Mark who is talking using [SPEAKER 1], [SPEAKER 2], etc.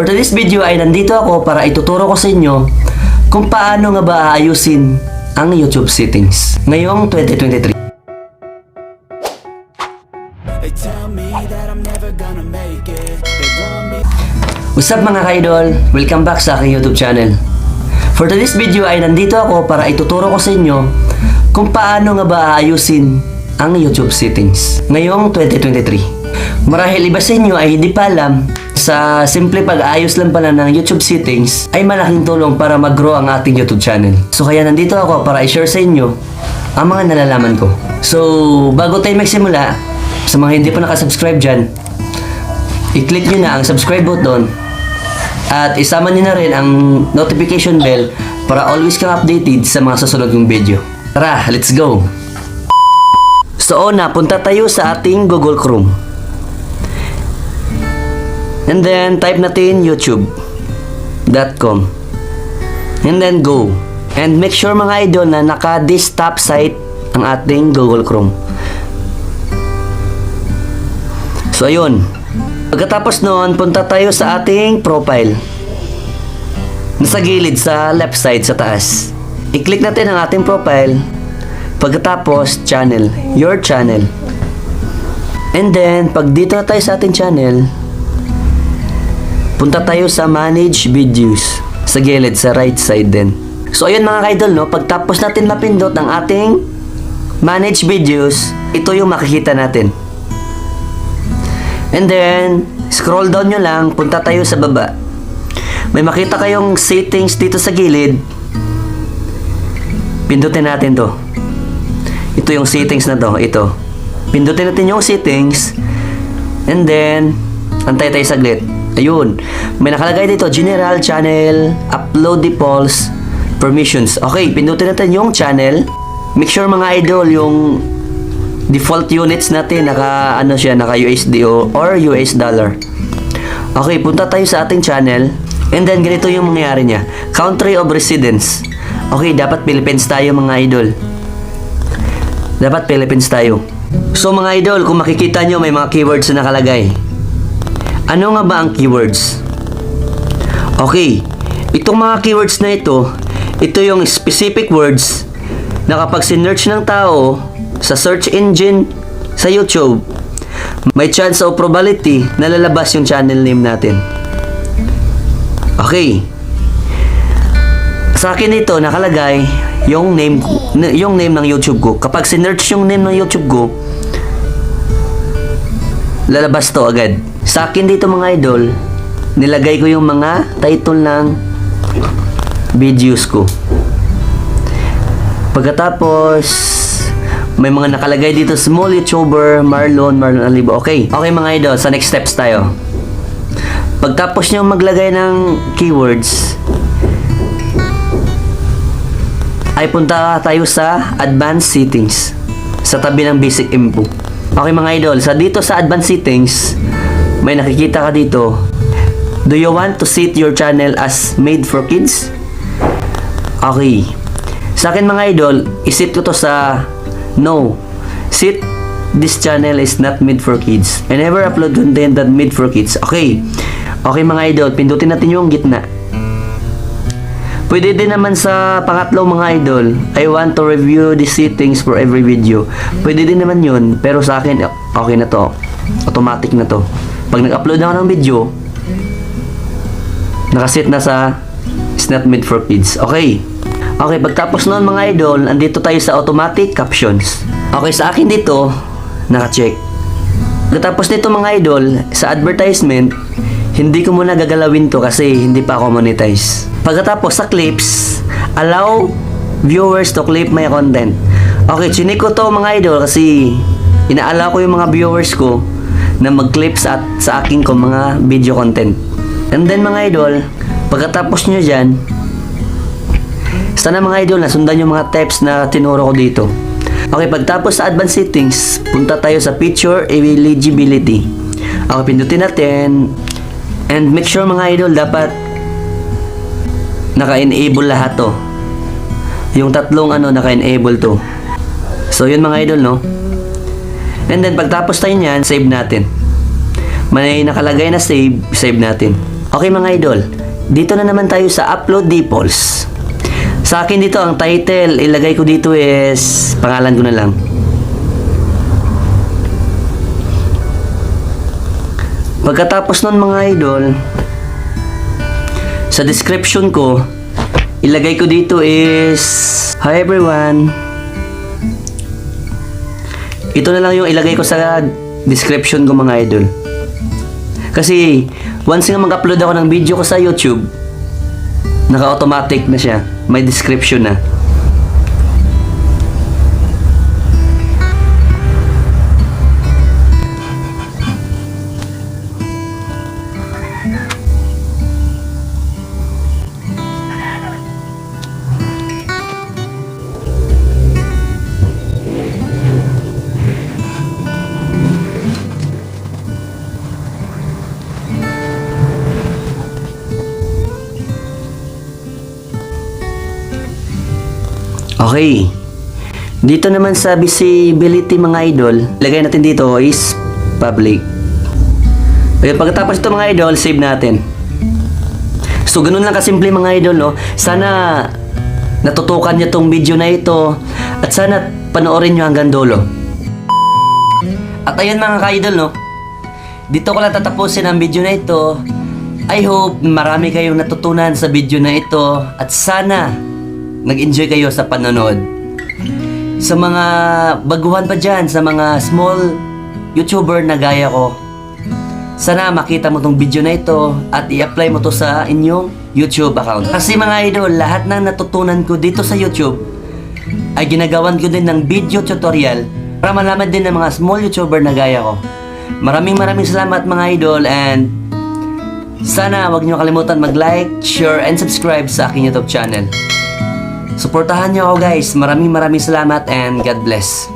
[SPEAKER 1] For today's video ay nandito ako para ituturo ko sa inyo kung paano nga ba aayusin ang YouTube settings ngayong 2023.
[SPEAKER 2] They tell me that I'm never gonna make it. They want me.
[SPEAKER 1] What's up mga ka-idol? Welcome back sa aking YouTube channel. For today's video ay nandito ako para ituturo ko sa inyo kung paano nga ba aayusin ang YouTube settings ngayong 2023. Marahil iba sa inyo ay hindi pa alam sa simple pag-ayos lang pala ng YouTube settings ay malaking tulong para mag-grow ang ating YouTube channel. So kaya nandito ako para i-share sa inyo ang mga nalalaman ko. So bago tayo magsimula, sa mga hindi pa nakasubscribe dyan, i-click nyo na ang subscribe button at isama nyo na rin ang notification bell para always kang updated sa mga susunod kong video. Tara, let's go! So una, punta tayo sa ating Google Chrome. And then, type natin youtube.com And then, go. And make sure mga idol na naka-this top site ang ating Google Chrome. So, ayun. Pagkatapos noon, punta tayo sa ating profile. Nasa gilid sa left side sa taas. I-click natin ang ating profile. Pagkatapos, channel. Your channel. And then, pag dito na tayo sa ating channel, punta tayo sa manage videos. Sa gilid, sa right side din. So, ayun mga kaidol, no? Pagtapos natin mapindot ang ating manage videos, ito yung makikita natin. And then, scroll down nyo lang, punta tayo sa baba. May makita kayong settings dito sa gilid. Pindutin natin to. Ito yung settings na to, ito. Pindutin natin yung settings. And then, antay tayo saglit. Ayun. May nakalagay dito, General Channel, Upload Defaults, Permissions. Okay, pindutin natin yung channel. Make sure mga idol, yung default units natin naka ano siya naka USD or US dollar. Okay, punta tayo sa ating channel. And then ganito yung mangyayari niya. Country of residence. Okay, dapat Philippines tayo mga idol. Dapat Philippines tayo. So mga idol, kung makikita nyo may mga keywords na nakalagay. Ano nga ba ang keywords? Okay, itong mga keywords na ito, ito yung specific words na kapag sinearch ng tao sa search engine sa YouTube, may chance o probability na lalabas yung channel name natin. Okay. Sa akin ito nakalagay yung name yung name ng YouTube ko. Kapag sinearch yung name ng YouTube ko, lalabas to agad. Sa akin dito mga idol, nilagay ko yung mga title ng videos ko. Pagkatapos, may mga nakalagay dito, small YouTuber, Marlon, Marlon Alibo. Okay, okay mga idol, sa next steps tayo. Pagtapos nyo maglagay ng keywords, ay punta tayo sa advanced settings sa tabi ng basic info. Okay mga idol, sa dito sa advanced settings, may nakikita ka dito. Do you want to set your channel as made for kids? Okay. Sa akin mga idol, isit ko to sa no. Set this channel is not made for kids. I never upload content that made for kids. Okay. Okay mga idol, pindutin natin yung gitna. Pwede din naman sa pangatlo mga idol, I want to review the settings for every video. Pwede din naman yun, pero sa akin, okay na to. Automatic na to. Pag nag-upload ako ng video, nakaset na sa is not made for kids. Okay. Okay, pagtapos noon mga idol, andito tayo sa automatic captions. Okay, sa akin dito, naka-check. Pagkatapos nito mga idol, sa advertisement, hindi ko muna gagalawin to kasi hindi pa ako monetize. Pagkatapos sa clips, allow viewers to clip my content. Okay, chinik ko to mga idol kasi inaalaw ko yung mga viewers ko na mag-clips at sa akin ko mga video content. And then mga idol, pagkatapos nyo dyan, sana mga idol na sundan yung mga tips na tinuro ko dito. Okay, pagtapos sa advanced settings, punta tayo sa picture eligibility. Okay, pindutin natin. And make sure mga idol, dapat naka-enable lahat to. Yung tatlong ano, naka-enable to. So, yun mga idol, no? And then, pagtapos tayo niyan, save natin. May nakalagay na save, save natin. Okay mga idol, dito na naman tayo sa upload defaults. Sa akin dito ang title, ilagay ko dito is pangalan ko na lang. Pagkatapos nun mga idol, sa description ko, ilagay ko dito is Hi everyone. Ito na lang yung ilagay ko sa description ko mga idol. Kasi once nga mag-upload ako ng video ko sa YouTube, naka-automatic na siya. May description na. Okay. Dito naman sa visibility mga idol, lagay natin dito is public. Okay, pagkatapos ito mga idol, save natin. So, ganun lang kasimple mga idol, no? Sana natutukan niyo tong video na ito at sana panoorin niyo hanggang dulo. At ayun mga ka-idol, no? Dito ko lang tatapusin ang video na ito. I hope marami kayong natutunan sa video na ito at sana nag-enjoy kayo sa panonood. Sa mga baguhan pa dyan, sa mga small YouTuber na gaya ko, sana makita mo tong video na ito at i-apply mo to sa inyong YouTube account. Kasi mga idol, lahat ng natutunan ko dito sa YouTube ay ginagawan ko din ng video tutorial para malaman din ng mga small YouTuber na gaya ko. Maraming maraming salamat mga idol and sana wag niyo kalimutan mag-like, share, and subscribe sa aking YouTube channel. Suportahan niyo ako guys. Maraming maraming salamat and God bless.